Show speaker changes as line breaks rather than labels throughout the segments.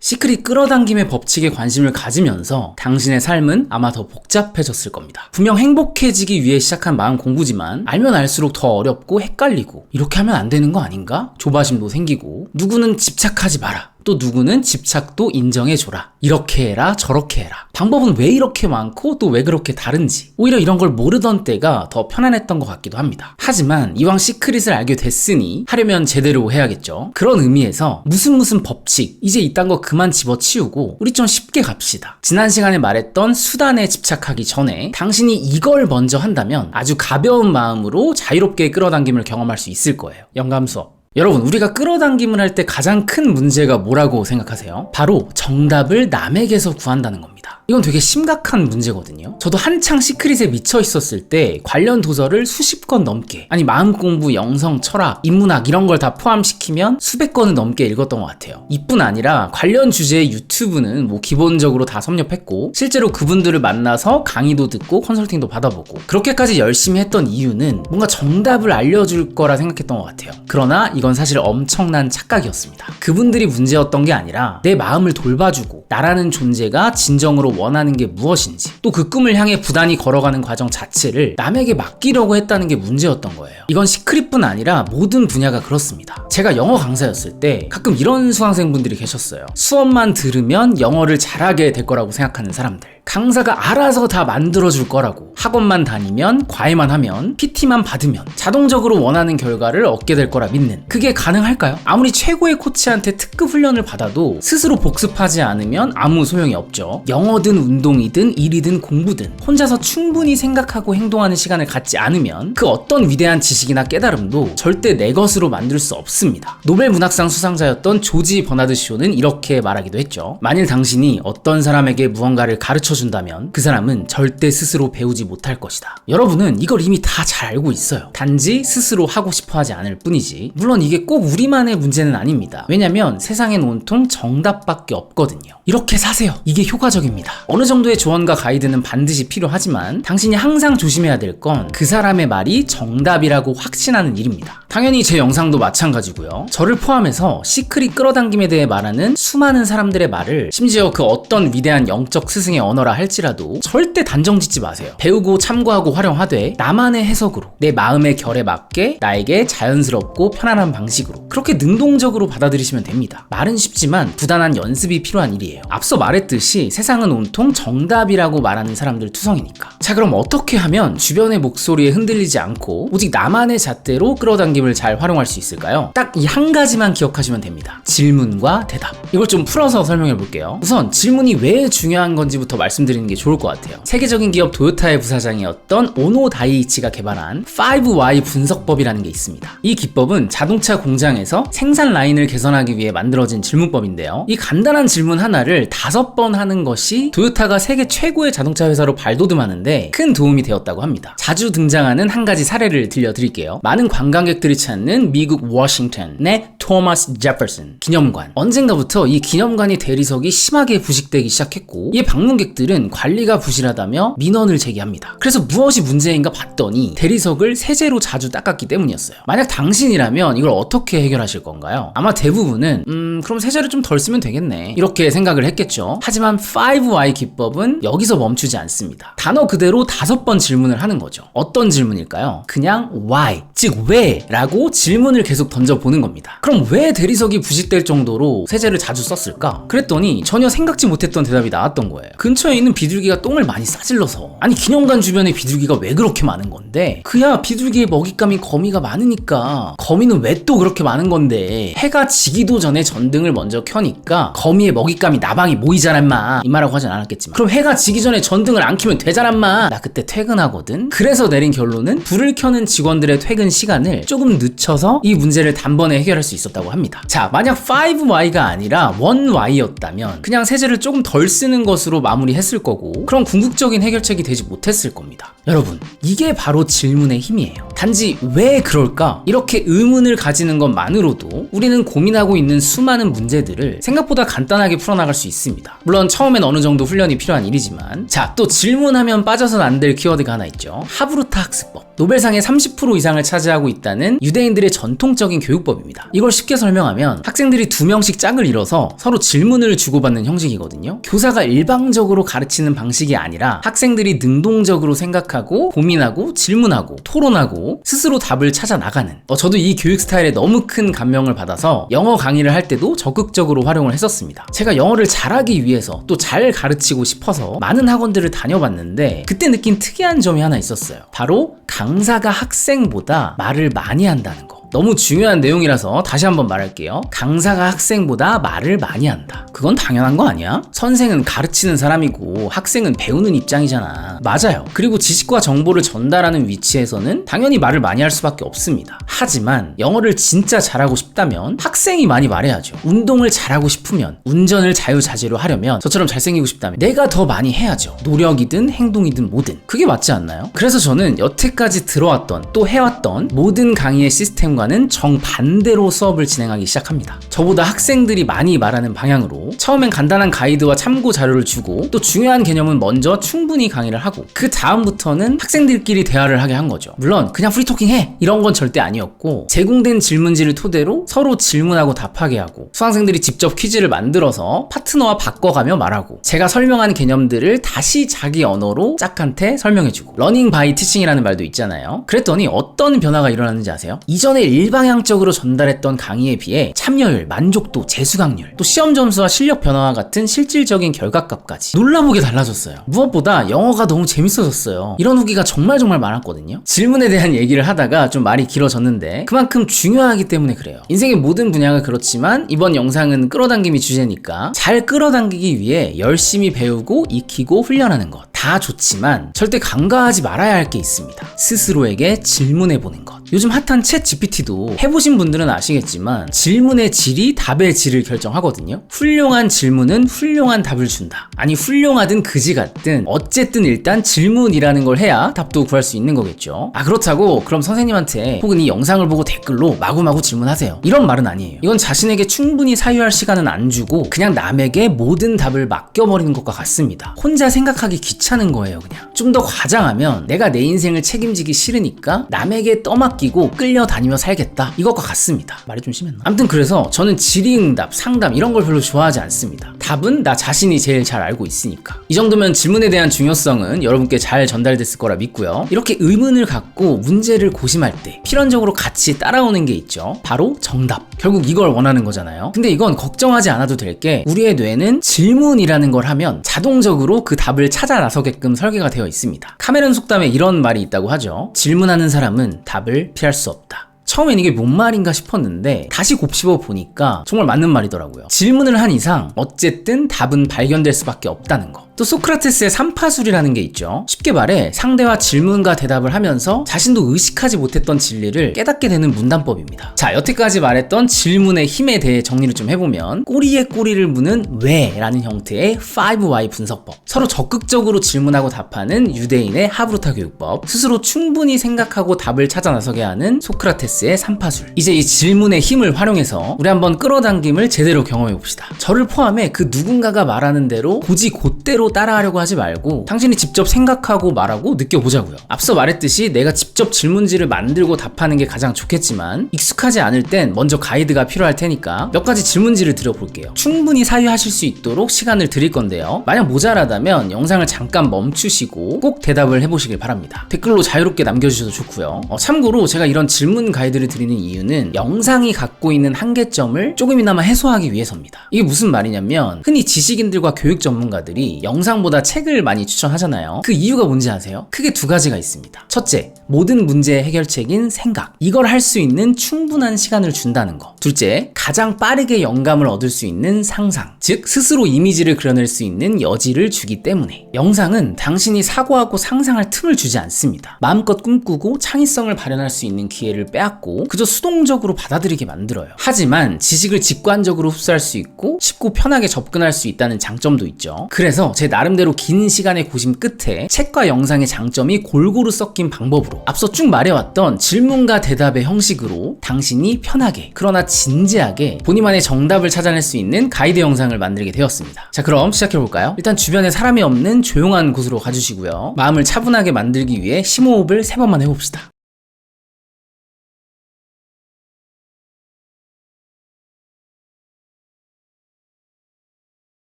시크릿 끌어당김의 법칙에 관심을 가지면서 당신의 삶은 아마 더 복잡해졌을 겁니다. 분명 행복해지기 위해 시작한 마음 공부지만 알면 알수록 더 어렵고 헷갈리고 이렇게 하면 안 되는 거 아닌가? 조바심도 생기고 누구는 집착하지 마라. 또 누구는 집착도 인정해줘라. 이렇게 해라, 저렇게 해라. 방법은 왜 이렇게 많고 또 왜 그렇게 다른지. 오히려 이런 걸 모르던 때가 더 편안했던 것 같기도 합니다. 하지만 이왕 시크릿을 알게 됐으니 하려면 제대로 해야겠죠. 그런 의미에서 무슨 무슨 법칙, 이제 이딴 거 그만 집어치우고 우리 좀 쉽게 갑시다. 지난 시간에 말했던 수단에 집착하기 전에 당신이 이걸 먼저 한다면 아주 가벼운 마음으로 자유롭게 끌어당김을 경험할 수 있을 거예요. 영감 수업. 여러분, 우리가 끌어당김을 할 때 가장 큰 문제가 뭐라고 생각하세요? 바로 정답을 남에게서 구한다는 겁니다. 이건 되게 심각한 문제거든요. 저도 한창 시크릿에 미쳐 있었을 때 관련 도서를 수십 권 넘게, 아니 마음 공부, 영성, 철학, 인문학 이런 걸 다 포함시키면 수백 권을 넘게 읽었던 것 같아요. 이뿐 아니라 관련 주제의 유튜브는 뭐 기본적으로 다 섭렵했고 실제로 그분들을 만나서 강의도 듣고 컨설팅도 받아보고 그렇게까지 열심히 했던 이유는 뭔가 정답을 알려줄 거라 생각했던 것 같아요. 그러나 이건 사실 엄청난 착각이었습니다. 그분들이 문제였던 게 아니라 내 마음을 돌봐주고 나라는 존재가 진정 으로 원하는 게 무엇인지 또 그 꿈을 향해 부단히 걸어가는 과정 자체를 남에게 맡기려고 했다는 게 문제였던 거예요. 이건 시크릿뿐 아니라 모든 분야가 그렇습니다. 제가 영어 강사였을 때 가끔 이런 수강생분들이 계셨어요. 수업만 들으면 영어를 잘하게 될 거라고 생각하는 사람들. 강사가 알아서 다 만들어줄 거라고. 학원만 다니면 과외만 하면 PT만 받으면 자동적으로 원하는 결과를 얻게 될 거라 믿는. 그게 가능할까요? 아무리 최고의 코치한테 특급 훈련을 받아도 스스로 복습하지 않으면 아무 소용이 없죠. 영어든 운동이든 일이든 공부든 혼자서 충분히 생각하고 행동하는 시간을 갖지 않으면 그 어떤 위대한 지식이나 깨달음도 절대 내 것으로 만들 수 없습니다. 노벨 문학상 수상자였던 조지 버나드 쇼는 이렇게 말하기도 했죠. 만일 당신이 어떤 사람에게 무언가를 가르쳐 준다면 그 사람은 절대 스스로 배우지 못할 것이다. 여러분은 이걸 이미 다 잘 알고 있어요. 단지 스스로 하고 싶어 하지 않을 뿐이지. 물론 이게 꼭 우리만의 문제는 아닙니다. 왜냐면 세상엔 온통 정답밖에 없거든요. 이렇게 사세요. 이게 효과적입니다. 어느 정도의 조언과 가이드는 반드시 필요하지만 당신이 항상 조심해야 될 건 그 사람의 말이 정답이라고 확신하는 일입니다. 당연히 제 영상도 마찬가지고요. 저를 포함해서 시크릿 끌어당김에 대해 말하는 수많은 사람들의 말을 심지어 그 어떤 위대한 영적 스승의 언어라 할지라도 절대 단정 짓지 마세요. 배우고 참고하고 활용하되 나만의 해석으로 내 마음의 결에 맞게 나에게 자연스럽고 편안한 방식으로 그렇게 능동적으로 받아들이시면 됩니다. 말은 쉽지만 부단한 연습이 필요한 일이에요. 앞서 말했듯이 세상은 온통 정답이라고 말하는 사람들 투성이니까. 자 그럼 어떻게 하면 주변의 목소리에 흔들리지 않고 오직 나만의 잣대로 끌어당김을 잘 활용할 수 있을까요? 딱 이 한 가지만 기억하시면 됩니다. 질문과 대답. 이걸 좀 풀어서 설명해 볼게요. 우선 질문이 왜 중요한 건지부터 말씀드리는 게 좋을 것 같아요. 세계적인 기업 도요타의 부사장이었던 오노 다이이치가 개발한 5Y 분석법이라는 게 있습니다. 이 기법은 자동차 공장에서 생산 라인을 개선하기 위해 만들어진 질문법인데요. 이 간단한 질문 하나를 다섯 번 하는 것이 도요타가 세계 최고의 자동차 회사로 발돋움하는데 큰 도움이 되었다고 합니다. 자주 등장하는 한 가지 사례를 들려드릴게요. 많은 관광객들이 찾는 미국 워싱턴의 토마스 제퍼슨 기념관. 언젠가부터 이 기념관이 대리석이 심하게 부식되기 시작했고 이 방문객들은 관리가 부실하다며 민원을 제기합니다. 그래서 무엇이 문제인가 봤더니 대리석을 세제로 자주 닦았기 때문이었어요. 만약 당신이라면 이걸 어떻게 해결하실 건가요? 아마 대부분은 음 그럼 세제를 좀 덜 쓰면 되겠네 이렇게 생각을 했겠죠. 하지만 5Y 기법은 여기서 멈추지 않습니다. 단어 그 대로 다섯 번 질문을 하는 거죠. 어떤 질문일까요? 그냥 why 즉 왜 라고 질문을 계속 던져보는 겁니다. 그럼 왜 대리석이 부식될 정도로 세제를 자주 썼을까? 그랬더니 전혀 생각지 못했던 대답이 나왔던 거예요. 근처에 있는 비둘기가 똥을 많이 싸질러서 아니 기념관 주변에 비둘기가 왜 그렇게 많은 건데 그야 비둘기의 먹잇감이 거미가 많으니까 거미는 왜 또 그렇게 많은 건데 해가 지기도 전에 전등을 먼저 켜니까 거미의 먹잇감이 나방이 모이잖아 인마 이 말하고 하진 않았겠지만 그럼 해가 지기 전에 전등을 안 켜면 되잖아 나 그때 퇴근하거든. 그래서 내린 결론은 불을 켜는 직원들의 퇴근 시간을 조금 늦춰서 이 문제를 단번에 해결할 수 있었다고 합니다. 자 만약 5Y가 아니라 1Y였다면 그냥 세제를 조금 덜 쓰는 것으로 마무리했을 거고 그런 궁극적인 해결책이 되지 못했을 겁니다. 여러분 이게 바로 질문의 힘이에요. 단지 왜 그럴까? 이렇게 의문을 가지는 것만으로도 우리는 고민하고 있는 수많은 문제들을 생각보다 간단하게 풀어나갈 수 있습니다. 물론 처음엔 어느 정도 훈련이 필요한 일이지만. 자 또 질문하면 빠 져선 안 될 키워드가 하나 있죠. 하브루타 학습법 노벨상의 30% 이상을 차지하고 있다는 유대인들의 전통적인 교육법입니다. 이걸 쉽게 설명하면 학생들이 두 명씩 짝을 이뤄서 서로 질문을 주고받는 형식이거든요. 교사가 일방적으로 가르치는 방식이 아니라 학생들이 능동적으로 생각하고 고민하고 질문하고 토론하고 스스로 답을 찾아 나가는. 어, 저도 이 교육 스타일에 너무 큰 감명을 받아서 영어 강의를 할 때도 적극적으로 활용을 했었습니다. 제가 영어를 잘하기 위해서 또 잘 가르치고 싶어서 많은 학원들을 다녀봤는데 그때 느낀 특이한 점이 하나 있었어요. 바로 강 사가 학생보다 말을 많이 한다는 거. 너무 중요한 내용이라서 다시 한번 말할게요. 강사가 학생보다 말을 많이 한다. 그건 당연한 거 아니야? 선생은 가르치는 사람이고 학생은 배우는 입장이잖아. 맞아요. 그리고 지식과 정보를 전달하는 위치에서는 당연히 말을 많이 할 수밖에 없습니다. 하지만 영어를 진짜 잘하고 싶다면 학생이 많이 말해야죠. 운동을 잘하고 싶으면 운전을 자유자재로 하려면 저처럼 잘생기고 싶다면 내가 더 많이 해야죠. 노력이든 행동이든 뭐든. 그게 맞지 않나요? 그래서 저는 여태까지 들어왔던 또 해왔던 모든 강의의 시스템과 는 정반대로 수업을 진행하기 시작합니다. 저보다 학생들이 많이 말하는 방향으로 처음엔 간단한 가이드와 참고 자료를 주고 또 중요한 개념은 먼저 충분히 강의를 하고 그 다음부터는 학생들끼리 대화를 하게 한 거죠. 물론 그냥 프리토킹 해 이런 건 절대 아니었고 제공된 질문지를 토대로 서로 질문하고 답하게 하고 수강생들이 직접 퀴즈를 만들어서 파트너와 바꿔가며 말하고 제가 설명한 개념들을 다시 자기 언어로 짝한테 설명해주고 러닝 바이 티칭이라는 말도 있잖아요. 그랬더니 어떤 변화가 일어났는지 아세요? 이전에 일방향적으로 전달했던 강의에 비해 참여율, 만족도, 재수강률, 또 시험 점수와 실력 변화와 같은 실질적인 결과값까지 놀라보게 달라졌어요. 무엇보다 영어가 너무 재밌어졌어요. 이런 후기가 정말 정말 많았거든요. 질문에 대한 얘기를 하다가 좀 말이 길어졌는데 그만큼 중요하기 때문에 그래요. 인생의 모든 분야가 그렇지만 이번 영상은 끌어당김이 주제니까 잘 끌어당기기 위해 열심히 배우고 익히고 훈련하는 것. 다 좋지만 절대 간과하지 말아야 할 게 있습니다. 스스로에게 질문해보는 것. 요즘 핫한 챗 GPT도 해보신 분들은 아시겠지만 질문의 질이 답의 질을 결정하거든요. 훌륭한 질문은 훌륭한 답을 준다. 아니 훌륭하든 그지 같든 어쨌든 일단 질문이라는 걸 해야 답도 구할 수 있는 거겠죠. 아 그렇다고 그럼 선생님한테 혹은 이 영상을 보고 댓글로 마구마구 질문하세요. 이런 말은 아니에요. 이건 자신에게 충분히 사유할 시간은 안 주고 그냥 남에게 모든 답을 맡겨버리는 것과 같습니다. 혼자 생각하기 귀찮 은 거예요 그냥. 좀 더 과장하면 내가 내 인생을 책임지기 싫으니까 남에게 떠맡기고 끌려다니며 살겠다. 이것과 같습니다. 말이 좀 심했나? 아무튼 그래서 저는 질의응답, 상담 이런 걸 별로 좋아하지 않습니다. 답은 나 자신이 제일 잘 알고 있으니까. 이 정도면 질문에 대한 중요성은 여러분께 잘 전달됐을 거라 믿고요. 이렇게 의문을 갖고 문제를 고심할 때 필연적으로 같이 따라오는 게 있죠. 바로 정답. 결국 이걸 원하는 거잖아요. 근데 이건 걱정하지 않아도 될 게 우리의 뇌는 질문이라는 걸 하면 자동적으로 그 답을 찾아 나서 게끔 설계가 되어 있습니다. 카메론 속담에 이런 말이 있다고 하죠. 질문하는 사람은 답을 피할 수 없다. 처음엔 이게 뭔 말인가 싶었는데 다시 곱씹어 보니까 정말 맞는 말이더라고요. 질문을 한 이상 어쨌든 답은 발견될 수밖에 없다는 거. 또 소크라테스의 삼파술이라는 게 있죠. 쉽게 말해 상대와 질문과 대답을 하면서 자신도 의식하지 못했던 진리를 깨닫게 되는 문단법입니다. 자, 여태까지 말했던 질문의 힘에 대해 정리를 좀 해보면 꼬리에 꼬리를 무는 왜 라는 형태의 5Y 분석법. 서로 적극적으로 질문하고 답하는 유대인의 하브루타 교육법. 스스로 충분히 생각하고 답을 찾아 나서게 하는 소크라테스의 삼파술. 이제 이 질문의 힘을 활용해서 우리 한번 끌어당김을 제대로 경험해 봅시다. 저를 포함해 그 누군가가 말하는 대로 고지 곧대로 따라하려고 하지 말고 당신이 직접 생각하고 말하고 느껴보자고요. 앞서 말했듯이 내가 직접 질문지를 만들고 답하는 게 가장 좋겠지만 익숙하지 않을 땐 먼저 가이드가 필요할 테니까 몇 가지 질문지를 드려볼게요. 충분히 사유하실 수 있도록 시간을 드릴 건데요. 만약 모자라다면 영상을 잠깐 멈추시고 꼭 대답을 해보시길 바랍니다. 댓글로 자유롭게 남겨주셔도 좋고요. 어, 참고로 제가 이런 질문 가이드를 드리는 이유는 영상이 갖고 있는 한계점을 조금이나마 해소하기 위해서입니다. 이게 무슨 말이냐면 흔히 지식인들과 교육 전문가들이 영상보다 책을 많이 추천하잖아요. 그 이유가 뭔지 아세요? 크게 두 가지가 있습니다. 첫째, 모든 문제의 해결책인 생각. 이걸 할 수 있는 충분한 시간을 준다는 거. 둘째, 가장 빠르게 영감을 얻을 수 있는 상상. 즉, 스스로 이미지를 그려낼 수 있는 여지를 주기 때문에. 영상은 당신이 사고하고 상상할 틈을 주지 않습니다. 마음껏 꿈꾸고 창의성을 발현할 수 있는 기회를 빼앗고 그저 수동적으로 받아들이게 만들어요. 하지만 지식을 직관적으로 흡수할 수 있고 쉽고 편하게 접근할 수 있다는 장점도 있죠. 그래서 제 나름대로 긴 시간의 고심 끝에 책과 영상의 장점이 골고루 섞인 방법으로 앞서 쭉 말해왔던 질문과 대답의 형식으로 당신이 편하게 그러나 진지하게 본인만의 정답을 찾아낼 수 있는 가이드 영상을 만들게 되었습니다. 자 그럼 시작해볼까요? 일단 주변에 사람이 없는 조용한 곳으로 가주시고요. 마음을 차분하게 만들기 위해 심호흡을 세 번만 해봅시다.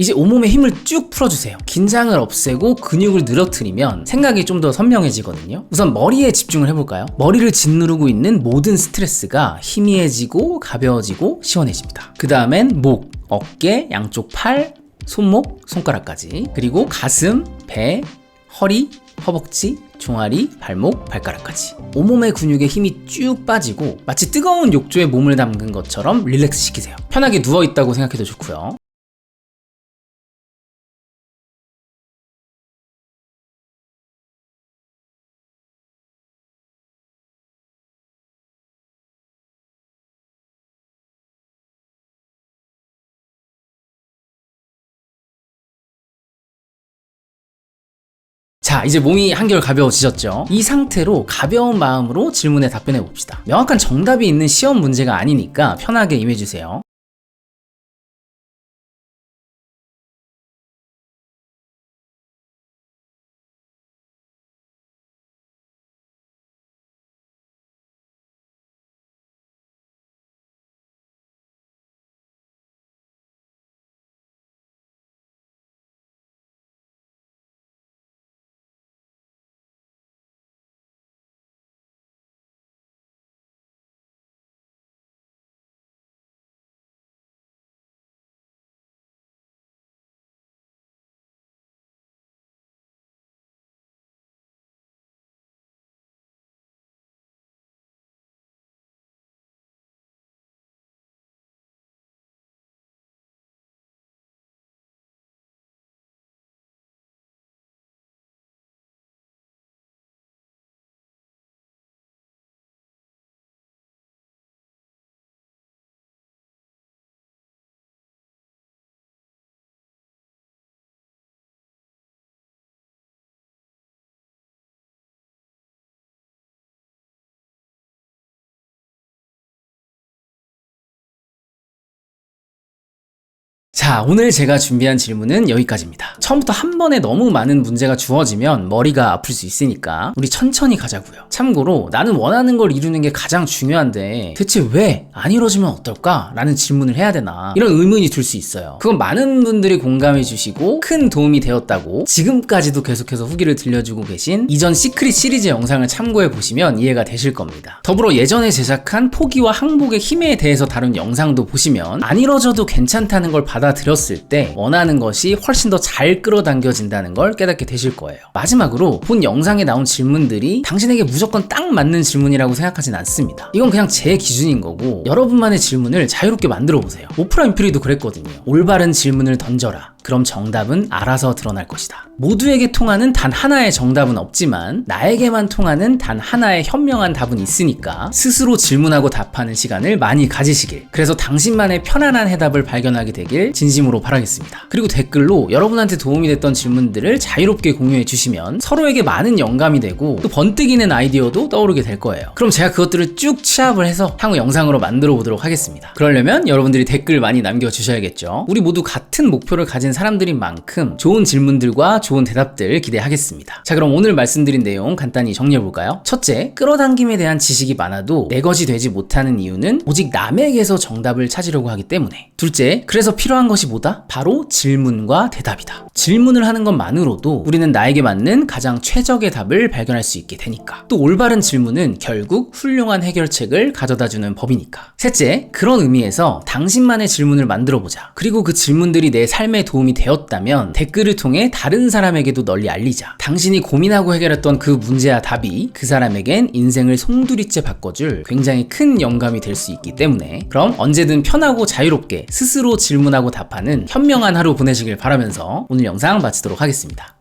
이제 온몸에 힘을 쭉 풀어주세요. 긴장을 없애고 근육을 늘어뜨리면 생각이 좀 더 선명해지거든요. 우선 머리에 집중을 해볼까요? 머리를 짓누르고 있는 모든 스트레스가 희미해지고 가벼워지고 시원해집니다. 그 다음엔 목, 어깨, 양쪽 팔, 손목, 손가락까지 그리고 가슴, 배, 허리, 허벅지, 종아리, 발목, 발가락까지 온몸의 근육에 힘이 쭉 빠지고 마치 뜨거운 욕조에 몸을 담근 것처럼 릴렉스 시키세요. 편하게 누워있다고 생각해도 좋고요. 자, 이제 몸이 한결 가벼워지셨죠? 이 상태로 가벼운 마음으로 질문에 답변해 봅시다. 명확한 정답이 있는 시험 문제가 아니니까 편하게 임해주세요. 자, 오늘 제가 준비한 질문은 여기까지입니다. 처음부터 한 번에 너무 많은 문제가 주어지면 머리가 아플 수 있으니까 우리 천천히 가자고요. 참고로 나는 원하는 걸 이루는 게 가장 중요한데 대체 왜 안 이루어지면 어떨까? 라는 질문을 해야 되나? 이런 의문이 들 수 있어요. 그건 많은 분들이 공감해 주시고 큰 도움이 되었다고 지금까지도 계속해서 후기를 들려주고 계신 이전 시크릿 시리즈 영상을 참고해 보시면 이해가 되실 겁니다. 더불어 예전에 제작한 포기와 항복의 힘에 대해서 다룬 영상도 보시면 안 이뤄져도 괜찮다는 걸 받아 들였을 때 원하는 것이 훨씬 더 잘 끌어당겨진다는 걸 깨닫게 되실 거예요. 마지막으로 본 영상에 나온 질문들이 당신에게 무조건 딱 맞는 질문이라고 생각하진 않습니다. 이건 그냥 제 기준인 거고 여러분만의 질문을 자유롭게 만들어 보세요. 오프라 인프리도 그랬거든요. 올바른 질문을 던져라. 그럼 정답은 알아서 드러날 것이다. 모두에게 통하는 단 하나의 정답은 없지만 나에게만 통하는 단 하나의 현명한 답은 있으니까 스스로 질문하고 답하는 시간을 많이 가지시길. 그래서 당신만의 편안한 해답을 발견하게 되길 진심으로 바라겠습니다. 그리고 댓글로 여러분한테 도움이 됐던 질문들을 자유롭게 공유해 주시면 서로에게 많은 영감이 되고 또 번뜩이는 아이디어도 떠오르게 될 거예요. 그럼 제가 그것들을 쭉 취합을 해서 향후 영상으로 만들어 보도록 하겠습니다. 그러려면 여러분들이 댓글 많이 남겨 주셔야겠죠. 우리 모두 같은 목표를 가진 사람들인 만큼 좋은 질문들과 좋은 대답들 기대하겠습니다. 자, 그럼 오늘 말씀드린 내용 간단히 정리해 볼까요? 첫째, 끌어당김에 대한 지식이 많아도 내 것이 되지 못하는 이유는 오직 남에게서 정답을 찾으려고 하기 때문에. 둘째, 그래서 필요한 것이 뭐다? 바로 질문과 대답이다. 질문을 하는 것만으로도 우리는 나에게 맞는 가장 최적의 답을 발견할 수 있게 되니까. 또 올바른 질문은 결국 훌륭한 해결책을 가져다 주는 법이니까. 셋째, 그런 의미에서 당신만의 질문을 만들어 보자. 그리고 그 질문들이 내 삶에 도움이 되었다면 댓글을 통해 다른 사람에게도 널리 알리자. 당신이 고민하고 해결했던 그 문제와 답이 그 사람에겐 인생을 송두리째 바꿔줄 굉장히 큰 영감이 될 수 있기 때문에 그럼 언제든 편하고 자유롭게 스스로 질문하고 답하는 현명한 하루 보내시길 바라면서 오늘 영상 마치도록 하겠습니다.